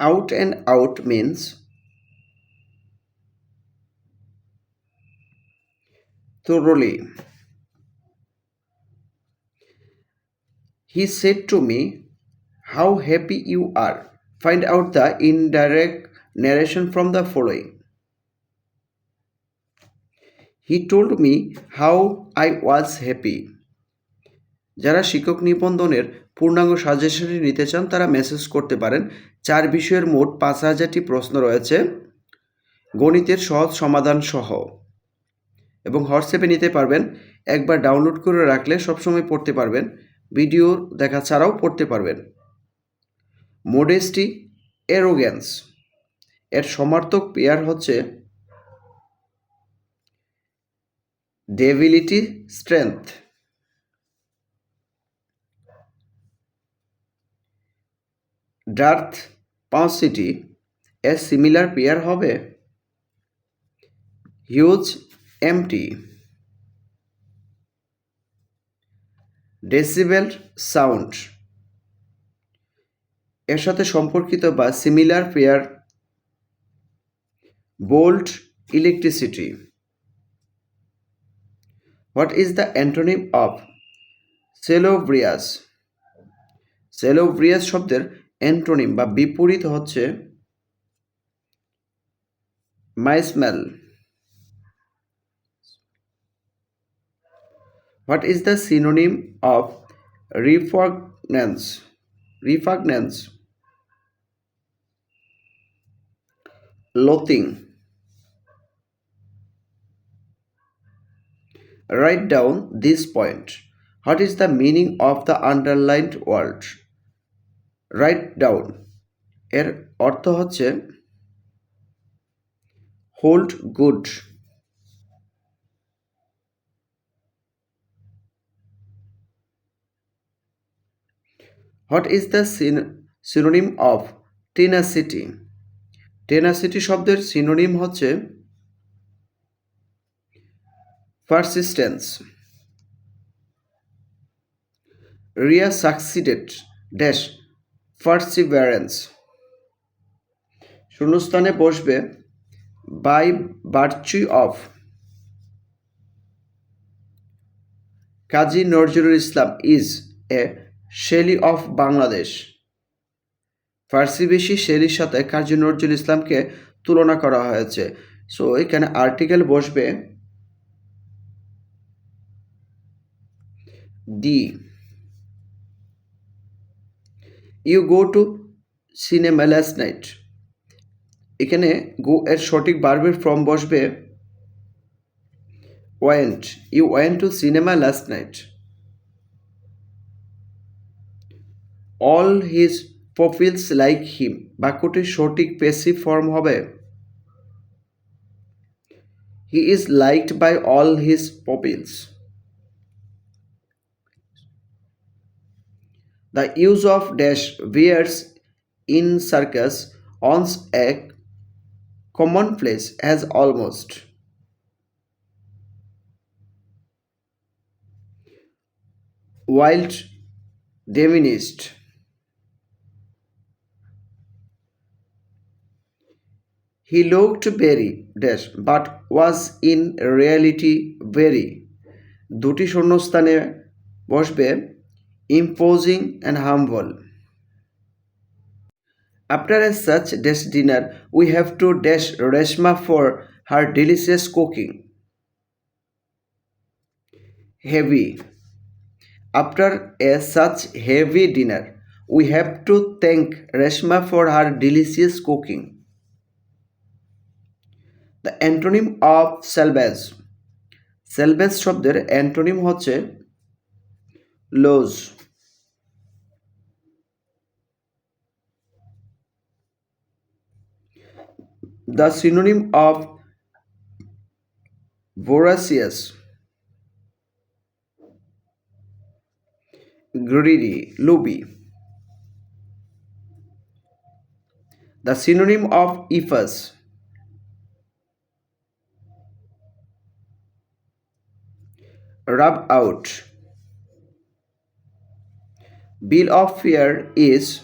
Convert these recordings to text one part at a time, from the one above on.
Out and out means thoroughly. He said to me, How happy you are. Find out the indirect narration from the following. He told me how I was happy. যারা শিক্ষক নিবন্ধনের পূর্ণাঙ্গ সাজেশনটি নিতে চান, তারা message করতে পারেন। চার বিষয়ের মোট পাঁচ হাজারটি প্রশ্ন রয়েছে। গণিতের সহজ সমাধান সহ। এবং হোয়াটসঅ্যাপে নিতে পারবেন। একবার ডাউনলোড করে রাখলে সবসময় পড়তে পারবেন। ভিডিও দেখা ছাড়াও পড়তে পারবেন। মোডেস্টি এরোগ্যান্স এর সমার্থক পেয়ার হচ্ছে debility strength dearth paucity a similar pair হবে? Huge empty. Decibel sound. এর সাথে সম্পর্কিত বা similar pair bolt electricity. What is the antonym of salubrious? Salubrious শব্দের অ্যান্টোনিম বা বিপরীত হচ্ছে miasmal what is the synonym of repugnance repugnance loathing write down this point what is the meaning of the underlined word write down. এর অর্থ হচ্ছে hold good what is the synonym of tenacity tenacity শব্দের synonym হচ্ছে persistence Riya succeeded dash perseverance. শূন্যস্থানে বসবে by বার্চু of. Kazi Nazrul Islam is a Shelley of Bangladesh. ফার্সিবেশি শেরির সাথে কাজী নজরুল ইসলামকে তুলনা করা হয়েছে। সো, এখানে আর্টিকেল বসবে the. You go to cinema last night এখানে গো এর সঠিক বার্বের ফর্ম বসবে went you went to cinema last night all his pupils like him বাক্যটির সঠিক পেসিভ ফর্ম হবে। He is liked by all his pupils use of dash bears in circus once a commonplace as almost wild diminished. He looked very dash, but was in reality very. দুটি শূন্যস্থানে বসবে imposing and humble. After a such dash dinner, we have to dash Reshma for her delicious cooking. Heavy. After a such heavy dinner, we have to thank Reshma for her delicious cooking. The antonym of selvage selvage শব্দের antonym হচ্ছে লোজ The synonym of voracious, greedy, lubi. The synonym of ephes Rub out. Bill of fare is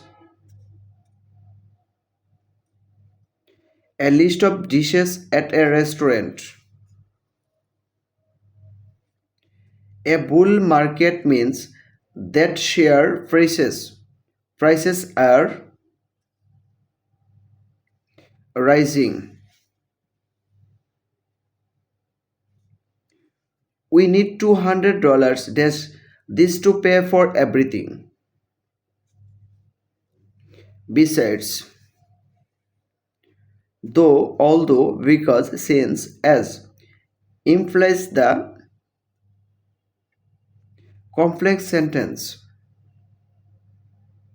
A list of dishes at a restaurant. A bull market means that share prices prices are rising. We need two hundred dollars. This this to pay for everything. Besides, though, although, because, since, as implies the complex sentence